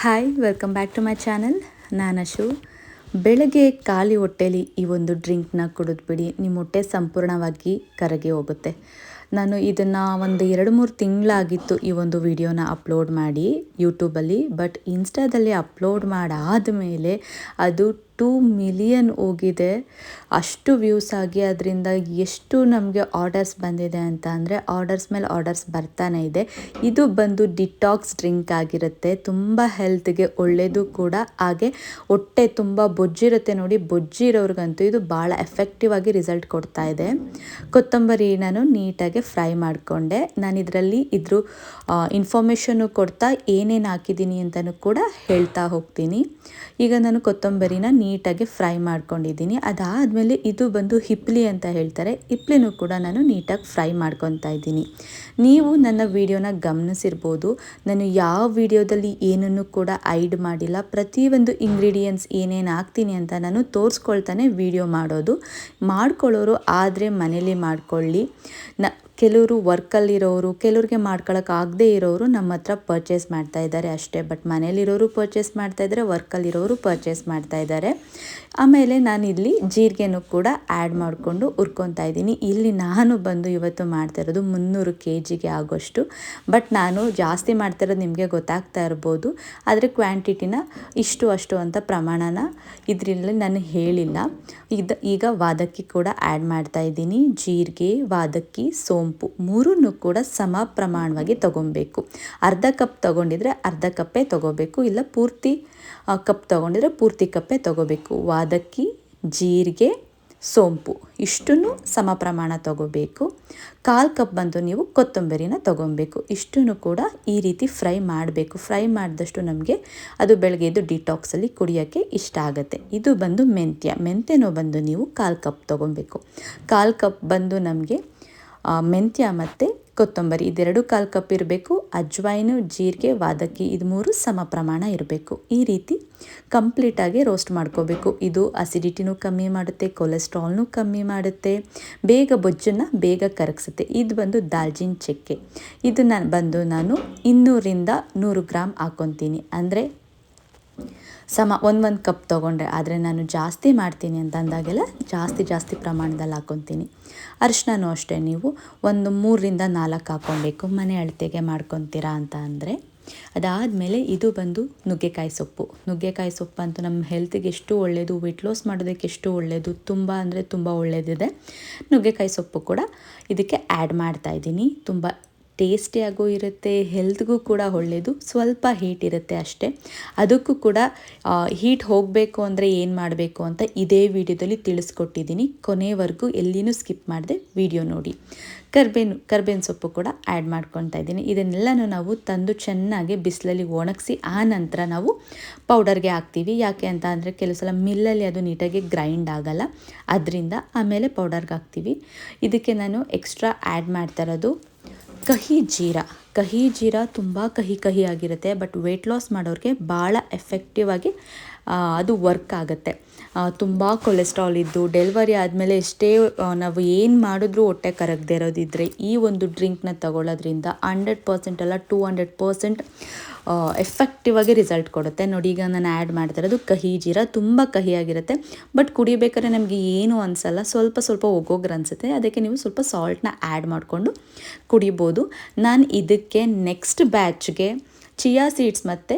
Hi welcome back to my channel ನಾನು ಅಶು ಬೆಳಗ್ಗೆ ಖಾಲಿ ಹೊಟ್ಟೆಲಿ ಈ ಒಂದು ಡ್ರಿಂಕ್ನ ಕುಡಿದ್ಬಿಡಿ ನಿಮ್ಮ ಹೊಟ್ಟೆ ಸಂಪೂರ್ಣವಾಗಿ ಕರಗಿ ಹೋಗುತ್ತೆ. ನಾನು ಇದನ್ನು ಒಂದು ಎರಡು ಮೂರು ತಿಂಗಳಾಗಿತ್ತು ಈ ಒಂದು ವಿಡಿಯೋನ ಅಪ್ಲೋಡ್ ಮಾಡಿ ಯೂಟ್ಯೂಬಲ್ಲಿ ಬಟ್ ಇನ್ಸ್ಟಾದಲ್ಲಿ ಅಪ್ಲೋಡ್ ಮಾಡಾದ ಮೇಲೆ ಅದು ಟೂ ಮಿಲಿಯನ್ ಹೋಗಿದೆ. ಅಷ್ಟು ವ್ಯೂಸ್ ಆಗಿ ಅದರಿಂದ ಎಷ್ಟು ನಮಗೆ ಆರ್ಡರ್ಸ್ ಬಂದಿದೆ ಅಂತ ಅಂದರೆ ಆರ್ಡರ್ಸ್ ಮೇಲೆ ಆರ್ಡರ್ಸ್ ಬರ್ತಾನೆ ಇದೆ. ಇದು ಬಂದು ಡಿಟಾಕ್ಸ್ ಡ್ರಿಂಕ್ ಆಗಿರುತ್ತೆ. ತುಂಬ ಹೆಲ್ತ್ಗೆ ಒಳ್ಳೆಯದು ಕೂಡ. ಹಾಗೆ ಹೊಟ್ಟೆ ತುಂಬ ಬೊಜ್ಜಿರುತ್ತೆ ನೋಡಿ. ಬೊಜ್ಜಿರೋರ್ಗಂತೂ ಇದು ಭಾಳ ಎಫೆಕ್ಟಿವ್ ಆಗಿ ರಿಸಲ್ಟ್ ಕೊಡ್ತಾ ಇದೆ. ಕೊತ್ತಂಬರಿ ನಾನು ನೀಟಾಗಿ ಫ್ರೈ ಮಾಡಿಕೊಂಡೆ. ನಾನು ಇದರಲ್ಲಿ ಇದ್ರ ಇನ್ಫಾರ್ಮೇಷನ್ನು ಕೊಡ್ತಾ ಏನೇನು ಹಾಕಿದ್ದೀನಿ ಅಂತಲೂ ಕೂಡ ಹೇಳ್ತಾ ಹೋಗ್ತೀನಿ. ಈಗ ನಾನು ಕೊತ್ತಂಬರಿನ ನೀಟಾಗಿ ಫ್ರೈ ಮಾಡ್ಕೊಂಡಿದ್ದೀನಿ. ಅದಾದಮೇಲೆ ಇದು ಬಂದು ಹಿಪ್ಲಿ ಅಂತ ಹೇಳ್ತಾರೆ. ಹಿಪ್ಲಿನೂ ಕೂಡ ನಾನು ನೀಟಾಗಿ ಫ್ರೈ ಮಾಡ್ಕೊತಾ ಇದ್ದೀನಿ. ನೀವು ನನ್ನ ವಿಡಿಯೋನ ಗಮನಿಸಿರ್ಬೋದು. ನಾನು ಯಾವ ವಿಡಿಯೋದಲ್ಲಿ ಏನನ್ನು ಕೂಡ ಐಡ್ ಮಾಡಿಲ್ಲ. ಪ್ರತಿಯೊಂದು ಇಂಗ್ರೀಡಿಯೆಂಟ್ಸ್ ಏನೇನು ಹಾಕ್ತೀನಿ ಅಂತ ನಾನು ತೋರಿಸ್ಕೊಳ್ತಾನೆ ವಿಡಿಯೋ ಮಾಡೋದು. ಮಾಡ್ಕೊಳ್ಳೋರು ಆದರೆ ಮನೇಲಿ ಮಾಡ್ಕೊಳ್ಳಿ. ನ ಕೆಲವರು ವರ್ಕಲ್ಲಿರೋರು ಕೆಲವ್ರಿಗೆ ಮಾಡ್ಕೊಳಕ್ಕೆ ಆಗದೇ ಇರೋರು ನಮ್ಮ ಹತ್ರ ಪರ್ಚೇಸ್ ಮಾಡ್ತಾ ಇದ್ದಾರೆ ಅಷ್ಟೇ. ಬಟ್ ಮನೇಲಿರೋರು ಪರ್ಚೇಸ್ ಮಾಡ್ತಾ ಇದ್ದಾರೆ ವರ್ಕಲ್ಲಿರೋರು ಪರ್ಚೇಸ್ ಮಾಡ್ತಾ ಇದ್ದಾರೆ. ಆಮೇಲೆ ನಾನು ಇಲ್ಲಿ ಜೀರಿಗೆನೂ ಕೂಡ ಆ್ಯಡ್ ಮಾಡಿಕೊಂಡು ಹುರ್ಕೊತಾ ಇದ್ದೀನಿ. ಇಲ್ಲಿ ನಾನು ಬಂದು ಇವತ್ತು ಮಾಡ್ತಾ ಇರೋದು ಮುನ್ನೂರು ಕೆ ಜಿಗೆ ಆಗೋಷ್ಟು. ಬಟ್ ನಾನು ಜಾಸ್ತಿ ಮಾಡ್ತಾ ಇರೋದು ನಿಮಗೆ ಗೊತ್ತಾಗ್ತಾ ಇರ್ಬೋದು. ಆದರೆ ಕ್ವಾಂಟಿಟಿನ ಇಷ್ಟು ಅಷ್ಟು ಅಂತ ಪ್ರಮಾಣನ ಇದರಲ್ಲಿ ನಾನು ಹೇಳಿಲ್ಲ. ಇದು ಈಗ ವಾದಕ್ಕಿ ಕೂಡ ಆ್ಯಡ್ ಮಾಡ್ತಾ ಇದ್ದೀನಿ. ಜೀರಿಗೆ, ವಾದಕ್ಕಿ ಸೋಂಪು ಮೂರನ್ನು ಕೂಡ ಸಮ ಪ್ರಮಾಣವಾಗಿ ತೊಗೊಬೇಕು. ಅರ್ಧ ಕಪ್ ತೊಗೊಂಡಿದ್ರೆ ಅರ್ಧ ಕಪ್ಪೇ ತಗೋಬೇಕು. ಇಲ್ಲ ಪೂರ್ತಿ ಕಪ್ ತೊಗೊಂಡಿದ್ರೆ ಪೂರ್ತಿ ಕಪ್ಪೇ ತಗೋಬೇಕು. ವಾದಕ್ಕಿ, ಜೀರಿಗೆ, ಸೋಂಪು ಇಷ್ಟನ್ನು ಸಮ ಪ್ರಮಾಣ ತಗೋಬೇಕು. ಕಾಲು ಕಪ್ ಬಂದು ನೀವು ಕೊತ್ತಂಬರಿನ ತೊಗೊಬೇಕು. ಇಷ್ಟನ್ನು ಕೂಡ ಈ ರೀತಿ ಫ್ರೈ ಮಾಡಬೇಕು. ಫ್ರೈ ಮಾಡಿದಷ್ಟು ನಮಗೆ ಅದು ಬೆಳಗ್ಗೆ ಎದ್ದು ಡಿಟಾಕ್ಸಲ್ಲಿ ಕುಡಿಯೋಕ್ಕೆ ಇಷ್ಟ ಆಗುತ್ತೆ. ಇದು ಬಂದು ಮೆಂತ್ಯ. ಮೆಂತ್ಯನೂ ಬಂದು ನೀವು ಕಾಲು ಕಪ್ ತೊಗೊಬೇಕು. ಕಾಲು ಕಪ್ ಬಂದು ನಮಗೆ ಮೆಂತ್ಯ ಮತ್ತು ಕೊತ್ತಂಬರಿ, ಇದೆರಡು ಕಾಲು ಕಪ್ ಇರಬೇಕು. ಅಜ್ವಾಯಿನು, ಜೀರಿಗೆ, ವಾದಕ್ಕಿ ಇದು ಮೂರು ಸಮ ಪ್ರಮಾಣ ಇರಬೇಕು. ಈ ರೀತಿ ಕಂಪ್ಲೀಟಾಗಿ ರೋಸ್ಟ್ ಮಾಡ್ಕೋಬೇಕು. ಇದು ಅಸಿಡಿಟಿನೂ ಕಮ್ಮಿ ಮಾಡುತ್ತೆ ಕೊಲೆಸ್ಟ್ರಾಲ್ನೂ ಕಮ್ಮಿ ಮಾಡುತ್ತೆ. ಬೇಗ ಬೊಜ್ಜನ್ನು ಬೇಗ ಕರಗಿಸುತ್ತೆ. ಇದು ಬಂದು ದಾಲ್ಜಿನ್ ಚಕ್ಕೆ. ಇದು ನಾನು ಬಂದು ನಾನು ಇನ್ನೂರಿಂದ ನೂರು ಗ್ರಾಮ್ ಹಾಕ್ಕೊತೀನಿ ಅಂದರೆ ಸಮ ಒಂದು ಒಂದು ಕಪ್ ತೊಗೊಂಡ್ರೆ ಆದರೆ ನಾನು ಜಾಸ್ತಿ ಮಾಡ್ತೀನಿ ಅಂತ ಅಂದಾಗೆಲ್ಲ ಜಾಸ್ತಿ ಜಾಸ್ತಿ ಪ್ರಮಾಣದಲ್ಲಿ ಹಾಕ್ಕೊತೀನಿ ಅರಿಶಿನೂ ಅಷ್ಟೇ, ನೀವು ಒಂದು ಮೂರರಿಂದ ನಾಲ್ಕು ಹಾಕ್ಕೊಬೇಕು, ಮನೆ ಅಳತೆಗೆ ಮಾಡ್ಕೊತೀರಾ ಅಂತ ಅಂದರೆ. ಅದಾದಮೇಲೆ ಇದು ಬಂದು ನುಗ್ಗೆಕಾಯಿ ಸೊಪ್ಪು. ನುಗ್ಗೆಕಾಯಿ ಸೊಪ್ಪು ಅಂತೂ ನಮ್ಮ ಹೆಲ್ತಿಗೆ ಎಷ್ಟು ಒಳ್ಳೆಯದು ವೆಯ್ಟ್ ಲಾಸ್ ಮಾಡೋದಕ್ಕೆ ಎಷ್ಟು ಒಳ್ಳೆಯದು ತುಂಬ ಅಂದರೆ ತುಂಬ ಒಳ್ಳೆಯದಿದೆ ನುಗ್ಗೆಕಾಯಿ ಸೊಪ್ಪು ಕೂಡ ಇದಕ್ಕೆ ಆ್ಯಡ್ ಮಾಡ್ತಾಯಿದ್ದೀನಿ ತುಂಬ ಟೇಸ್ಟಿಯಾಗೂ ಇರುತ್ತೆ ಹೆಲ್ತ್ಗೂ ಕೂಡ ಒಳ್ಳೆಯದು ಸ್ವಲ್ಪ ಹೀಟ್ ಇರುತ್ತೆ ಅಷ್ಟೇ. ಅದಕ್ಕೂ ಕೂಡ ಹೀಟ್ ಹೋಗಬೇಕು ಅಂದರೆ ಏನು ಮಾಡಬೇಕು ಅಂತ ಇದೇ ವಿಡಿಯೋದಲ್ಲಿ ತಿಳಿಸ್ಕೊಟ್ಟಿದ್ದೀನಿ. ಕೊನೆವರೆಗೂ ಎಲ್ಲಿನೂ ಸ್ಕಿಪ್ ಮಾಡಿದೆ ವಿಡಿಯೋ ನೋಡಿ. ಕರ್ಬೇನು ಕರ್ಬೇವಿನ ಸೊಪ್ಪು ಕೂಡ ಆ್ಯಡ್ ಮಾಡ್ಕೊತಾ ಇದ್ದೀನಿ. ಇದನ್ನೆಲ್ಲನೂ ನಾವು ತಂದು ಚೆನ್ನಾಗಿ ಬಿಸಿಲಲ್ಲಿ ಒಣಗಿಸಿ ಆ ನಂತರ ನಾವು ಪೌಡರ್ಗೆ ಹಾಕ್ತೀವಿ. ಯಾಕೆ ಅಂತ ಅಂದರೆ ಕೆಲವು ಸಲ ಮಿಲ್ಲಲ್ಲಿ ಅದು ನೀಟಾಗಿ ಗ್ರೈಂಡ್ ಆಗಲ್ಲ. ಅದರಿಂದ ಆಮೇಲೆ ಪೌಡರ್ಗೆ ಹಾಕ್ತೀವಿ. ಇದಕ್ಕೆ ನಾನು ಎಕ್ಸ್ಟ್ರಾ ಆ್ಯಡ್ ಮಾಡ್ತಾ ಇರೋದು ಕಹಿ ಜೀರಾ. ಕಹಿ ಜೀರಾ ತುಂಬ ಕಹಿ ಕಹಿ ಆಗಿರುತ್ತೆ ಬಟ್ ವೆಯ್ಟ್ ಲಾಸ್ ಮಾಡೋರಿಗೆ ಭಾಳ ಎಫೆಕ್ಟಿವ್ ಆಗಿ ಅದು ವರ್ಕ್ ಆಗುತ್ತೆ. ತುಂಬ ಕೊಲೆಸ್ಟ್ರಾಲ್ ಇದ್ದು ಡೆಲಿವರಿ ಆದಮೇಲೆ ಎಷ್ಟೇ ನಾವು ಏನು ಮಾಡಿದ್ರೂ ಹೊಟ್ಟೆ ಕರಗದೇ ಇರೋದಿದ್ದರೆ ಈ ಒಂದು ಡ್ರಿಂಕ್ನ ತಗೊಳ್ಳೋದ್ರಿಂದ ಹಂಡ್ರೆಡ್ ಪರ್ಸೆಂಟ್ ಅಲ್ಲ ಟೂ ಹಂಡ್ರೆಡ್ ಪರ್ಸೆಂಟ್ ಎಫೆಕ್ಟಿವ್ ಆಗಿ ರಿಸಲ್ಟ್ ಕೊಡುತ್ತೆ. ನೋಡಿ, ಈಗ ನಾನು ಆ್ಯಡ್ ಮಾಡ್ತಾ ಇರೋದು ಕಹಿ ಜೀರಾ, ತುಂಬ ಕಹಿಯಾಗಿರುತ್ತೆ. ಬಟ್ ಕುಡಿಬೇಕಾದ್ರೆ ನಮಗೆ ಏನು ಅನಿಸಲ್ಲ, ಸ್ವಲ್ಪ ಸ್ವಲ್ಪ ಒಗ್ಗೋಗ್ರ ಅನಿಸುತ್ತೆ. ಅದಕ್ಕೆ ನೀವು ಸ್ವಲ್ಪ ಸಾಲ್ಟ್ನ ಆ್ಯಡ್ ಮಾಡಿಕೊಂಡು ಕುಡಿಬೋದು. ನಾನು ಇದಕ್ಕೆ ನೆಕ್ಸ್ಟ್ ಬ್ಯಾಚ್ಗೆ ಚಿಯಾ ಸೀಡ್ಸ್ ಮತ್ತು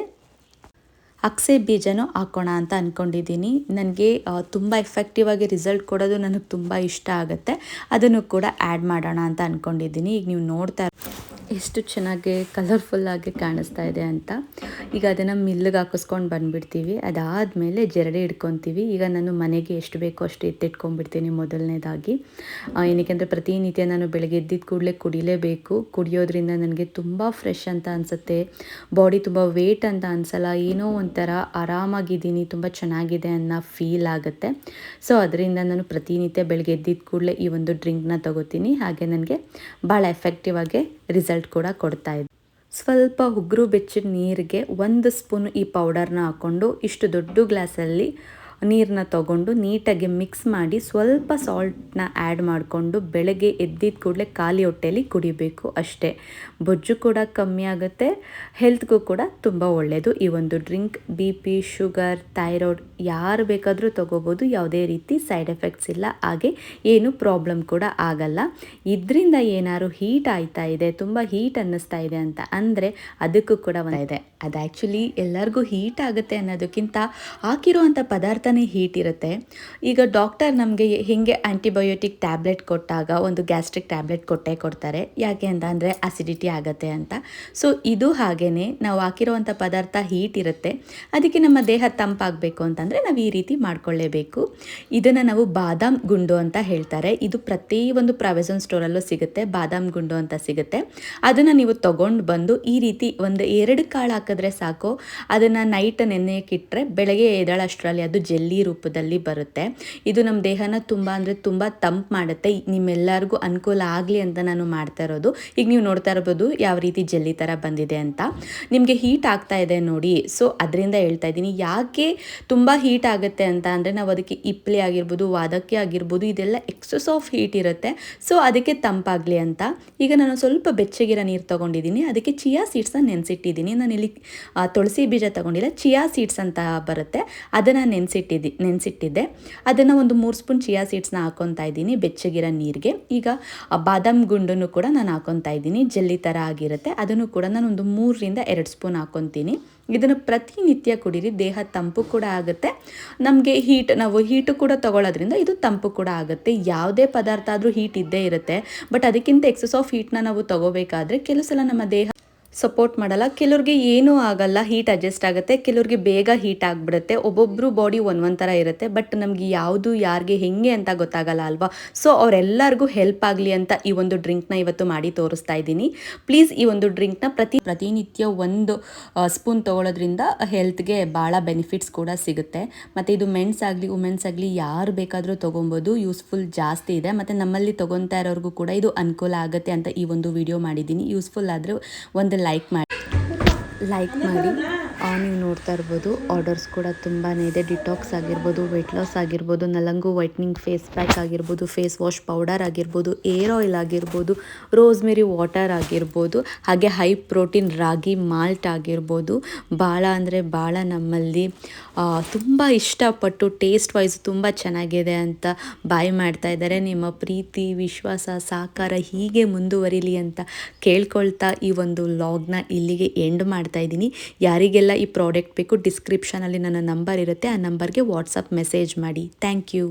ಅಕ್ಸೆ ಬೀಜನೂ ಹಾಕೋಣ ಅಂತ ಅಂದ್ಕೊಂಡಿದ್ದೀನಿ ನನಗೆ ತುಂಬ ಎಫೆಕ್ಟಿವ್ ಆಗಿ ರಿಸಲ್ಟ್ ಕೊಡೋದು ನನಗೆ ತುಂಬ ಇಷ್ಟ ಆಗುತ್ತೆ. ಅದನ್ನು ಕೂಡ ಆ್ಯಡ್ ಮಾಡೋಣ ಅಂತ ಅಂದ್ಕೊಂಡಿದ್ದೀನಿ ಈಗ ನೀವು ನೋಡ್ತಾ ಎಷ್ಟು ಚೆನ್ನಾಗಿ ಕಲರ್ಫುಲ್ಲಾಗಿ ಕಾಣಿಸ್ತಾ ಇದೆ ಅಂತ. ಈಗ ಅದನ್ನು ಮಿಲ್ಲಿಗೆ ಹಾಕಿಸ್ಕೊಂಡು ಬಂದುಬಿಡ್ತೀವಿ. ಅದಾದಮೇಲೆ ಜರಡೆ ಇಟ್ಕೊತೀವಿ ಈಗ ನಾನು ಮನೆಗೆ ಎಷ್ಟು ಬೇಕೋ ಅಷ್ಟು ಎತ್ತಿಟ್ಕೊಂಡ್ಬಿಡ್ತೀನಿ ಮೊದಲನೇದಾಗಿ. ಏನಕ್ಕೆಂದರೆ ಪ್ರತಿನಿತ್ಯ ನಾನು ಬೆಳಗ್ಗೆ ಎದ್ದಿದ್ದ ಕೂಡಲೇ ಕುಡಿಲೇಬೇಕು. ಕುಡಿಯೋದ್ರಿಂದ ನನಗೆ ತುಂಬ ಫ್ರೆಶ್ ಅಂತ ಅನಿಸುತ್ತೆ. ಬಾಡಿ ತುಂಬ ವೇಟ್ ಅಂತ ಅನಿಸಲ್ಲ. ಏನೋ ಒಂಥರ ಆರಾಮಾಗಿದ್ದೀನಿ, ತುಂಬ ಚೆನ್ನಾಗಿದೆ ಅನ್ನೋ ಫೀಲ್ ಆಗುತ್ತೆ. ಸೊ ಅದರಿಂದ ನಾನು ಪ್ರತಿನಿತ್ಯ ಬೆಳಗ್ಗೆ ಎದ್ದಿದ್ದ ಕೂಡಲೇ ಈ ಒಂದು ಡ್ರಿಂಕ್ನ ತಗೋತೀನಿ. ಹಾಗೆ ನನಗೆ ಭಾಳ ಎಫೆಕ್ಟಿವ್ ಆಗಿ ರಿಸಲ್ಟ್ ಕೂಡ ಕೊಡ್ತಾ ಇದೆ ಸ್ವಲ್ಪ ಉಗುರು ಬೆಚ್ಚಗೆ ನೀರಿಗೆ ಒಂದು ಸ್ಪೂನ್ ಈ ಪೌಡರ್ನ ಹಾಕ್ಕೊಂಡು ಇಷ್ಟು ದೊಡ್ಡ ಗ್ಲಾಸಲ್ಲಿ ನೀರನ್ನ ತಗೊಂಡು ನೀಟಾಗಿ ಮಿಕ್ಸ್ ಮಾಡಿ ಸ್ವಲ್ಪ ಸಾಲ್ಟನ್ನ ಆ್ಯಡ್ ಮಾಡಿಕೊಂಡು ಬೆಳಗ್ಗೆ ಎದ್ದಿದ ಕೂಡಲೇ ಖಾಲಿ ಹೊಟ್ಟೆಯಲ್ಲಿ ಕುಡಿಬೇಕು ಅಷ್ಟೇ. ಬೊಜ್ಜು ಕೂಡ ಕಮ್ಮಿ ಆಗುತ್ತೆ ಹೆಲ್ತ್ಗೂ ಕೂಡ ತುಂಬ ಒಳ್ಳೆಯದು ಈ ಒಂದು drink B P sugar thyroid ಯಾರು ಬೇಕಾದರೂ ತಗೋಬೋದು, ಯಾವುದೇ ರೀತಿ ಸೈಡ್ ಎಫೆಕ್ಟ್ಸ್ ಇಲ್ಲ, ಹಾಗೆ ಏನು ಪ್ರಾಬ್ಲಮ್ ಕೂಡ ಆಗಲ್ಲ. ಇದರಿಂದ ಏನಾದ್ರು ಹೀಟ್ ಆಯ್ತಾ ಇದೆ, ತುಂಬ ಹೀಟ್ ಅನ್ನಿಸ್ತಾ ಇದೆ ಅಂತ ಅಂದರೆ ಅದಕ್ಕೂ ಕೂಡ ಒಂದು ಇದೆ. ಅದು ಆ್ಯಕ್ಚುಲಿ ಎಲ್ಲರಿಗೂ ಹೀಟ್ ಆಗುತ್ತೆ ಅನ್ನೋದಕ್ಕಿಂತ ಹಾಕಿರುವಂಥ ಪದಾರ್ಥನೇ ಹೀಟ್ ಇರುತ್ತೆ. ಈಗ ಡಾಕ್ಟರ್ ನಮಗೆ ಹೇಗೆ ಆ್ಯಂಟಿಬಯೋಟಿಕ್ ಟ್ಯಾಬ್ಲೆಟ್ ಕೊಟ್ಟಾಗ, ಒಂದು ಗ್ಯಾಸ್ಟ್ರಿಕ್ ಟ್ಯಾಬ್ಲೆಟ್ ಕೊಟ್ಟೇ ಕೊಡ್ತಾರೆ. ಯಾಕೆ ಅಂತ ಅಂದರೆ ಅಸಿಡಿಟಿ ಆಗುತ್ತೆ ಅಂತ. ಸೊ ಇದು ಹಾಗೇ ನಾವು ಹಾಕಿರುವಂಥ ಪದಾರ್ಥ ಹೀಟ್ ಇರುತ್ತೆ. ಅದಕ್ಕೆ ನಮ್ಮ ದೇಹ ತಂಪಾಗಬೇಕು ಅಂತಂದರೆ ನಾವು ಈ ರೀತಿ ಮಾಡ್ಕೊಳ್ಳೇಬೇಕು. ಇದನ್ನು ನಾವು ಬಾದಾಮ್ ಗುಂಡು ಅಂತ ಹೇಳ್ತಾರೆ. ಇದು ಪ್ರತಿ ಒಂದು ಪ್ರಾವಿಸನ್ ಸ್ಟೋರಲ್ಲೂ ಸಿಗುತ್ತೆ. ಬಾದಾಮ್ ಗುಂಡು ಅಂತ ಸಿಗುತ್ತೆ. ಅದನ್ನು ನೀವು ತಗೊಂಡು ಬಂದು ಈ ರೀತಿ ಒಂದು ಎರಡು ಕಾಳು ಹಾಕಿದ್ರೆ ಸಾಕು. ಅದನ್ನು ನೈಟ್ ನೆನೆಯಕ್ಕಿಟ್ಟರೆ ಬೆಳಗ್ಗೆ ಎದಳಷ್ಟರಲ್ಲಿ ಅದು ಜೆಲ್ಲಿ ರೂಪದಲ್ಲಿ ಬರುತ್ತೆ. ಇದು ನಮ್ಮ ದೇಹನ ತುಂಬ ಅಂದರೆ ತುಂಬ ತಂಪು ಮಾಡುತ್ತೆ. ನಿಮ್ಮೆಲ್ಲರಿಗೂ ಅನುಕೂಲ ಆಗಲಿ ಅಂತ ನಾನು ಮಾಡ್ತಾ ಇರೋದು. ಈಗ ನೀವು ನೋಡ್ತಾ ಇರ್ಬೋದು ಯಾವ ರೀತಿ ಜೆಲ್ಲಿ ಥರ ಬಂದಿದೆ ಅಂತ. ನಿಮಗೆ ಹೀಟ್ ಆಗ್ತಾ ಇದೆ ನೋಡಿ. ಸೊ ಅದರಿಂದ ಹೇಳ್ತಾ ಇದ್ದೀನಿ, ಯಾಕೆ ತುಂಬ ಹೀಟ್ ಆಗುತ್ತೆ ಅಂತ ಅಂದರೆ ನಾವು ಅದಕ್ಕೆ ಇಪ್ಲಿ ಆಗಿರ್ಬೋದು, ವಾದಕ್ಕೆ ಆಗಿರ್ಬೋದು, ಇದೆಲ್ಲ ಎಕ್ಸಸ್ ಆಫ್ ಹೀಟ್ ಇರುತ್ತೆ. ಸೊ ಅದಕ್ಕೆ ತಂಪಾಗಲಿ ಅಂತ. ಈಗ ನಾನು ಸ್ವಲ್ಪ ಬೆಚ್ಚಗಿರೋ ನೀರು ತೊಗೊಂಡಿದ್ದೀನಿ. ಅದಕ್ಕೆ ಚಿಯಾ ಸೀಡ್ಸನ್ನ ನೆನೆಸಿಟ್ಟಿದ್ದೀನಿ. ನಾನು ಇಲ್ಲಿ ತುಳಸಿ ಬೀಜ ತೊಗೊಂಡಿಲ್ಲ, ಚಿಯಾ ಸೀಡ್ಸ್ ಅಂತ ಬರುತ್ತೆ. ಅದನ್ನು ನೆನೆಸಿಟ್ಟಿದ್ದಿ ನೆನೆಸಿಟ್ಟಿದ್ದೆ. ಅದನ್ನು ಒಂದು ಮೂರು ಸ್ಪೂನ್ ಚಿಯಾ ಸೀಡ್ಸ್ನ ಹಾಕೊತಾ ಇದ್ದೀನಿ, ಬೆಚ್ಚಗಿರೋ ನೀರಿಗೆ. ಈಗ ಬಾದಾಮ್ ಗುಂಡನ್ನು ಕೂಡ ನಾನು ಹಾಕೊತಾ ಇದ್ದೀನಿ, ಜಲ್ಲಿ ಥರ ಆಗಿರುತ್ತೆ. ಅದನ್ನು ಕೂಡ ನಾನು ಒಂದು ಮೂರರಿಂದ ಎರಡು ಸ್ಪೂನ್ ಹಾಕೊತೀನಿ. ಇದನ್ನು ಪ್ರತಿನಿತ್ಯ ಕುಡೀರಿ, ದೇಹ ತಂಪು ಕೂಡ ಆಗುತ್ತೆ. ನಮಗೆ ಹೀಟ್ ನಾವು ಹೀಟು ಕೂಡ ತಗೊಳ್ಳೋದ್ರಿಂದ ಇದು ತಂಪು ಕೂಡ ಆಗುತ್ತೆ. ಯಾವುದೇ ಪದಾರ್ಥ ಆದರೂ ಹೀಟ್ ಇದ್ದೇ ಇರುತ್ತೆ. ಬಟ್ ಅದಕ್ಕಿಂತ ಎಕ್ಸಸ್ ಆಫ್ ಹೀಟ್ನ ನಾವು ತಗೋಬೇಕಾದ್ರೆ ಕೆಲವು ಸಲ ನಮ್ಮ ದೇಹ ಸಪೋರ್ಟ್ ಮಾಡಲ್ಲ. ಕೆಲವ್ರಿಗೆ ಏನೂ ಆಗಲ್ಲ, ಹೀಟ್ ಅಡ್ಜಸ್ಟ್ ಆಗುತ್ತೆ. ಕೆಲವ್ರಿಗೆ ಬೇಗ ಹೀಟ್ ಆಗಿಬಿಡುತ್ತೆ. ಒಬ್ಬೊಬ್ಬರು ಬಾಡಿ ಒಂದೊಂದು ಥರ ಇರುತ್ತೆ. ಬಟ್ ನಮಗೆ ಯಾವುದು, ಯಾರಿಗೆ, ಹೆಂಗೆ ಅಂತ ಗೊತ್ತಾಗಲ್ಲ ಅಲ್ವಾ? ಸೊ, ಅವರೆಲ್ಲರಿಗೂ ಹೆಲ್ಪ್ ಆಗಲಿ ಅಂತ ಈ ಒಂದು ಡ್ರಿಂಕ್ನ ಇವತ್ತು ಮಾಡಿ ತೋರಿಸ್ತಾ ಇದ್ದೀನಿ. ಪ್ಲೀಸ್ ಈ ಒಂದು ಡ್ರಿಂಕ್ನ ಪ್ರತಿ ಪ್ರತಿನಿತ್ಯ ಒಂದು ಸ್ಪೂನ್ ತೊಗೊಳೋದ್ರಿಂದ ಹೆಲ್ತ್ಗೆ ಭಾಳ ಬೆನಿಫಿಟ್ಸ್ ಕೂಡ ಸಿಗುತ್ತೆ. ಮತ್ತು ಇದು ಮೆನ್ಸ್ ಆಗಲಿ, ವುಮೆನ್ಸ್ ಆಗಲಿ ಯಾರು ಬೇಕಾದರೂ ತೊಗೊಬೋದು. ಯೂಸ್ಫುಲ್ ಜಾಸ್ತಿ ಇದೆ. ಮತ್ತು ನಮ್ಮಲ್ಲಿ ತೊಗೊತಾ ಇರೋರಿಗೂ ಕೂಡ ಇದು ಅನುಕೂಲ ಆಗುತ್ತೆ ಅಂತ ಈ ಒಂದು ವಿಡಿಯೋ ಮಾಡಿದ್ದೀನಿ. ಯೂಸ್ಫುಲ್ ಆದರೆ ಒಂದು ಲೈಕ್ ಮಾಡಿ. ಲೈಕ್ ಮಾಡಿ. ನೀವು ನೋಡ್ತಾ ಇರ್ಬೋದು. ಆರ್ಡರ್ಸ್ ಕೂಡ ತುಂಬಾ ಇದೆ. ಡಿಟಾಕ್ಸ್ ಆಗಿರ್ಬೋದು ವೆಯ್ಟ್ ಲಾಸ್ ಆಗಿರ್ಬೋದು, ನಲಂಗು ವೈಟ್ನಿಂಗ್ ಫೇಸ್ ಪ್ಯಾಕ್ ಆಗಿರ್ಬೋದು ಫೇಸ್ ವಾಶ್ ಪೌಡರ್ ಆಗಿರ್ಬೋದು ಏರ್ ಆಯಿಲ್ ಆಗಿರ್ಬೋದು ರೋಸ್ಮೆರಿ ವಾಟರ್ ಆಗಿರ್ಬೋದು, ಹಾಗೆ ಹೈ ಪ್ರೋಟೀನ್ ರಾಗಿ ಮಾಲ್ಟ್ ಆಗಿರ್ಬೋದು. ಭಾಳ ಅಂದರೆ ಭಾಳ ನಮ್ಮಲ್ಲಿ ತುಂಬ ಇಷ್ಟಪಟ್ಟು ಟೇಸ್ಟ್ ವೈಸ್ ತುಂಬ ಚೆನ್ನಾಗಿದೆ ಅಂತ ಬಾಯ್ ಮಾಡ್ತಾ ಇದ್ದಾರೆ. ನಿಮ್ಮ ಪ್ರೀತಿ, ವಿಶ್ವಾಸ, ಸಾಕಾರ ಹೀಗೆ ಮುಂದುವರಿಲಿ ಅಂತ ಕೇಳ್ಕೊಳ್ತಾ ಈ ಒಂದು ಲಾಗ್ನ ಇಲ್ಲಿಗೆ ಎಂಡ್ ಮಾಡ್ತಾ ಇದ್ದೀನಿ. ಯಾರಿಗೆಲ್ಲ ಈ ಪ್ರಾಡಕ್ಟ್ ಬೇಕು ಡಿಸ್ಕ್ರಿಪ್ಷನಲ್ಲಿ ನನ್ನ ನಂಬರ್ ಇರುತ್ತೆ, ಆ ನಂಬರ್ಗೆ ವಾಟ್ಸಪ್ ಮೆಸೇಜ್ ಮಾಡಿ. Thank you